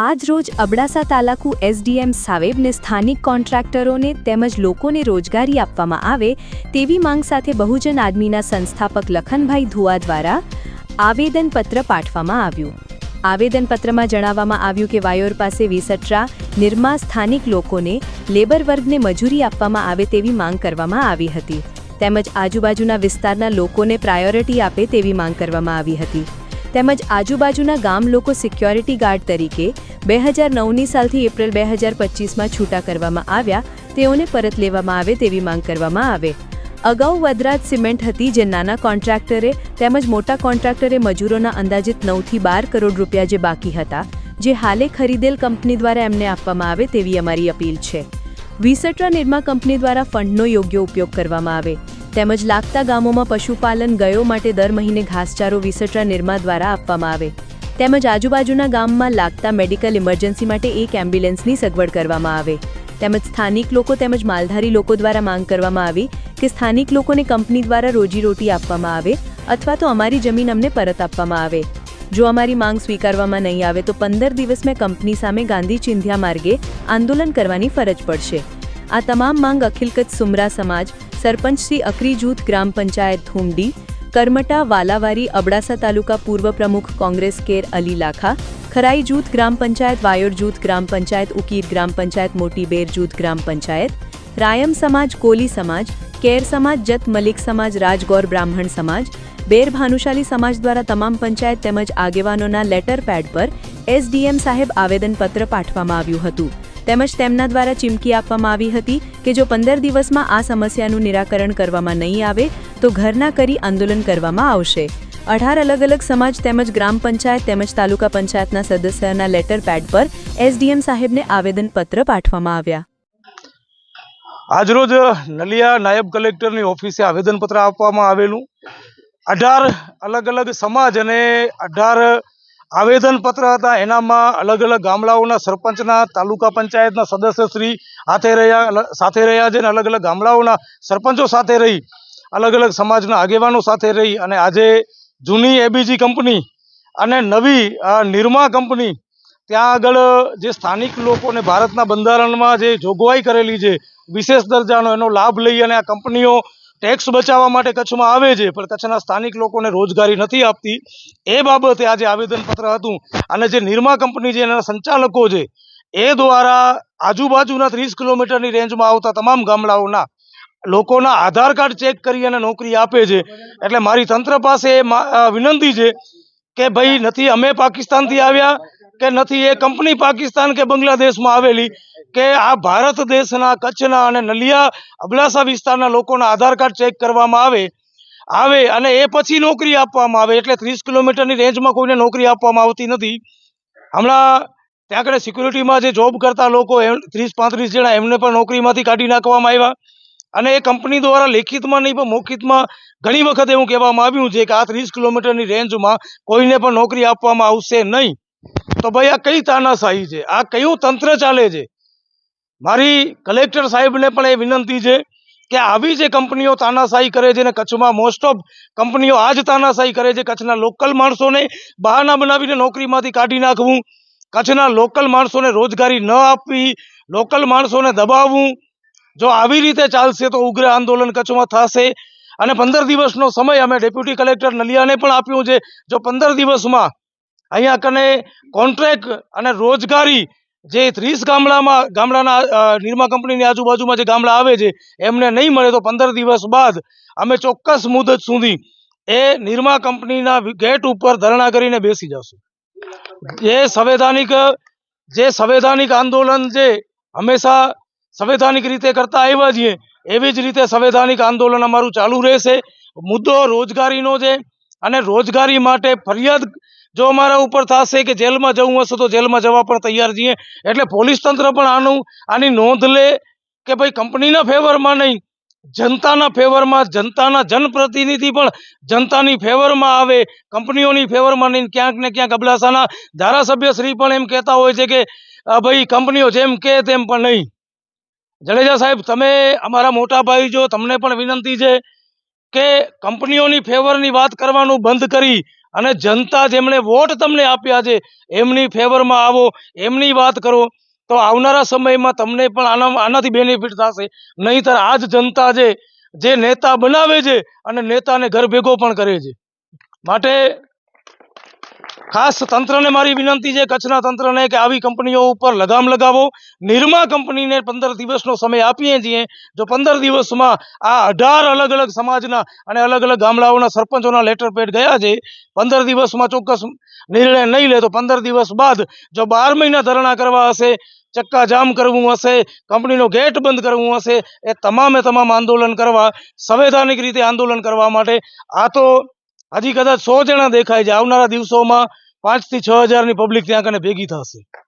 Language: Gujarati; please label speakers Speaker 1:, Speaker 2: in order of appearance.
Speaker 1: આજ રોજ અબડાસા તાલાકુ એસડીએમ સાવેબને સ્થાનિક કોન્ટ્રાક્ટરોને તેમજ લોકોને રોજગારી આપવામાં આવે તેવી માંગ સાથે બહુજન આદમીના સંસ્થાપક લખનભાઈ ધુઆ દ્વારા આવેદનપત્ર પાઠવવામાં આવ્યું. આવેદનપત્રમાં જણાવવામાં આવ્યું કે વાયોર પાસે વિસટ્રા નિર્મા સ્થાનિક લોકોને લેબર વર્ગને મજૂરી આપવામાં આવે તેવી માંગ કરવામાં આવી હતી. તેમજ આજુબાજુના વિસ્તારના લોકોને પ્રાયોરિટી આપે તેવી માંગ કરવામાં આવી હતી. તેમજ આજુબાજુના ગામ લોકો સિક્યોરિટી ગાર્ડ તરીકે બે હજાર નવની સાલથી એપ્રિલ બે હજાર પચીસમાં છૂટા કરવામાં આવ્યા. તેઓને પરત લેવામાં આવે તેવી માંગ કરવામાં આવે. અગાઉ વદરાજ સિમેન્ટ હતી જે નાના કોન્ટ્રાક્ટરે તેમજ મોટા કોન્ટ્રાક્ટરે મજૂરોના અંદાજિત નવથી બાર કરોડ રૂપિયા જે બાકી હતા, જે હાલે ખરીદેલ કંપની દ્વારા એમને આપવામાં આવે તેવી અમારી અપીલ છે. વિસટ્રા નિર્મા કંપની દ્વારા ફંડનો યોગ્ય ઉપયોગ કરવામાં આવે. તેમજ લાગતા ગામોમાં પશુપાલન ગયો માટે દર મહિને ઘાસચારો વિસર્ટા નિર્મા દ્વારા આપવામાં આવે. તેમજ આજુબાજુના ગામમાં લાગતા મેડિકલ ઇમરજન્સી માટે એક એમ્બ્યુલન્સની સગવડ કરવામાં આવે. તેમજ સ્થાનિક લોકો તેમજ માલધારી લોકો દ્વારા માંગ કરવામાં આવી કે સ્થાનિક લોકોને કંપની દ્વારા રોજીરોટી આપવામાં આવે અથવા તો અમારી જમીન અમને પરત આપવામાં આવે. જો અમારી માંગ સ્વીકારવામાં નહીં આવે તો પંદર દિવસ મેં કંપની સામે ગાંધી ચિંધ્યા માર્ગે આંદોલન કરવાની ફરજ પડશે. આ તમામ માંગ અખિલ સુમરા સમાજ સરપંચ શ્રી અકરી જૂથ ગ્રામ પંચાયત થુમડી કરમટા વાલાવારી અબડાસા તાલુકા પૂર્વ પ્રમુખ કોંગ્રેસ કેર અલી લાખા ખરાઈ જૂથ ગ્રામ પંચાયત વાયોર જૂથ ગ્રામ પંચાયત ઉકીર ગ્રામ પંચાયત મોટી બેર જૂથ ગ્રામ પંચાયત, રાયમ સમાજ કોલી સમાજ, કેર સમાજ જત મલિક સમાજ રાજગોર બ્રાહ્મણ સમાજ, બેર ભાનુશાલી સમાજ દ્વારા તમામ પંચાયત તેમજ આગેવાનોના લેટર પેડ પર એસડીએમ સાહેબ આવેદનપત્ર પાઠવવામાં આવ્યું હતું. તેમજ તેમના દ્વારા ચીમકી આપવામાં આવી હતી કે જો પંદર દિવસમાં આ સમસ્યાનું નિરાકરણ કરવામાં નહીં આવે, તો ઘરના કરી આંદોલન કરવામાં આવશે. અઢાર અલગ અલગ સમાજ તેમજ ગ્રામ પંચાયત તેમજ તાલુકા પંચાયતના સદસ્યના લેટર પેડ પર એસડીએમ સાહેબને આવેદનપત્ર પાઠવવામાં આવ્યા.
Speaker 2: આજરોજ નલિયા નાયબ કલેક્ટરની ઓફિસે આવેદનપત્ર આપવામાં આવેલું. અઢાર અલગ અલગ સમાજ અને અઢાર આવેદનપત્ર હતા. એનામાં અલગ અલગ ગામડાઓના સરપંચના, તાલુકા પંચાયતના સદસ્યશ્રી સાથે રહ્યા સાથે રહ્યા છે અને અલગ અલગ ગામડાઓના સરપંચો સાથે રહી, અલગ અલગ સમાજના આગેવાનો સાથે રહી અને આજે જૂની એબીજી કંપની અને નવી નિરમા કંપની ત્યાં આગળ જે સ્થાનિક લોકોને ભારતના બંધારણમાં જે જોગવાઈ કરેલી છે, વિશેષ દરજાનો એનો લાભ લઈ અને આ કંપનીઓ ટેક્સ બચાવવા માટે કચ્છમાં આવે છે, પણ કચ્છના સ્થાનિક લોકોને રોજગારી નથી આપતી. એ બાબતે આજે આવેદનપત્ર હતું. અને જે નિરમા કંપની છે, એના સંચાલકો છે, એ દ્વારા આજુબાજુના ત્રીસ કિલોમીટરની રેન્જમાં આવતા તમામ ગામડાઓના લોકોના આધાર કાર્ડ ચેક કરી અને નોકરી આપે છે. એટલે મારી તંત્ર પાસે વિનંતી છે કે ભાઈ નથી, અમે પાકિસ્તાનથી આવ્યા. કે નથી, એ કંપની પાકિસ્તાન કે બાંગ્લાદેશમાં આવેલી કે આ ભારત દેશના કચ્છના અને નલિયા અબડાસા વિસ્તારના લોકોના આધાર કાર્ડ ચેક કરવામાં આવે આવે અને એ પછી નોકરી આપવામાં આવે એટલે ત્રીસ કિલોમીટરની રેન્જમાં કોઈને નોકરી આપવામાં આવતી નથી. હમણાં ત્યાં આગળ સિક્યુરિટીમાં જે જોબ કરતા લોકો એમ ત્રીસ પાંત્રીસ જણા એમને પણ નોકરીમાંથી કાઢી નાખવામાં આવ્યા. અને એ કંપની દ્વારા લેખિતમાં નહીં, પણ મૌખિતમાં ઘણી વખત એવું કહેવામાં આવ્યું છે કે આ ત્રીસ કિલોમીટરની રેન્જમાં કોઈને પણ નોકરી આપવામાં આવશે નહીં. તો ભાઈ આ કઈ તાનાશાહી છે? આ કયું તંત્ર ચાલે છે? મારી કલેક્ટર સાહેબને પણ એ વિનંતી છે કે આવી જે કંપનીઓ તાનાશાહી કરે છે ને કચ્છમાં મોસ્ટ ઓફ કંપનીઓ આ જ તાનાશાહી કરે છે કચ્છના લોકલ માણસોને બહાના બનાવીને નોકરીમાંથી કાઢી નાખવું, કચ્છના લોકલ માણસોને રોજગારી ન આપવી લોકલ માણસોને દબાવવું. જો આવી રીતે ચાલશે તો ઉગ્ર આંદોલન કચ્છમાં થશે. અને પંદર દિવસનો સમય અમે ડેપ્યુટી કલેક્ટર નલિયાને પણ આપ્યો છે. જો પંદર દિવસમાં અહીંયા કને કોન્ટ્રાક્ટ અને રોજગારી જે ત્રીસ ગામડામાં, ગામડાના નિર્મા કંપનીની આજુબાજુમાં જે ગામડા આવે છે, એમને નહીં મળે તો પંદર દિવસ બાદ અમે ચોક્કસ મુદત સુધી એ નિરમા કંપનીના ગેટ ઉપર ધરણા કરીને બેસી જશું. જે સંવૈધાનિક જે સંવૈધાનિક આંદોલન જે હંમેશા સંવૈધાનિક રીતે કરતા આવ્યા છીએ, એવી જ રીતે સંવૈધાનિક આંદોલન અમારું ચાલુ રહેશે. મુદ્દો રોજગારીનો છે અને રોજગારી માટે ફરિયાદ જો અમારા ઉપર થશે કે જેલમાં જવું હશે તો જેલમાં જવા પણ તૈયાર છીએ. એટલે પોલીસ તંત્ર પણ આનું, આની નોંધ લે કે ભાઈ કંપનીના ફેવરમાં નહીં, જનતાના ફેવરમાં જનતાના જનપ્રતિનિધિ પણ જનતાની ફેવરમાં આવે, કંપનીઓની ફેવરમાં નહીં, ક્યાંક ને ક્યાંક અબડાસાના ધારાસભ્ય શ્રી પણ એમ કહેતા હોય છે કે ભાઈ કંપનીઓ જેમ કે તેમ પણ નહીં. જડેજા સાહેબ, તમે અમારા મોટા ભાઈ જો, તમને પણ વિનંતી છે કે કંપનીઓની ફેવરની વાત કરવાનું બંધ કરી અને જનતા જેમણે વોટ તમને આપ્યા છે, એમની ફેવરમાં આવો, એમની વાત કરો, તો આવનારા સમયમાં તમને પણ આના, આનાથી બેનિફિટ થશે. નહીંતર આ જ જનતા છે, જે નેતા બનાવે છે અને નેતાને ઘર ભેગો પણ કરે છે. માટે ખાસ તંત્રને મારી વિનંતી છે, કચ્છના તંત્રને, કે આવી કંપનીઓ ઉપર લગામ લગાવો. નિરમા કંપનીને પંદર દિવસનો સમય આપીએ છીએ. જો પંદર દિવસમાં આ અઢાર અલગ અલગ સમાજના અને અલગ અલગ ગામડાઓના સરપંચોના લેટર પેડ ગયા છે, પંદર દિવસમાં ચોક્કસ નિર્ણય નહીં લે તો પંદર દિવસ બાદ જો બાર મહિના ધરણા કરવા હશે ચક્કાજામ કરવું હશે, કંપનીનો ગેટ બંધ કરવું હશે, એ તમામે તમામ આંદોલન કરવા, સંવૈધાનિક રીતે આંદોલન કરવા માટે. આ તો હજી કદાચ સો જણા દેખાય છે. આવનારા દિવસોમાં પાંચથી છ હજારની પબ્લિક ત્યાં કને ભેગી થશે.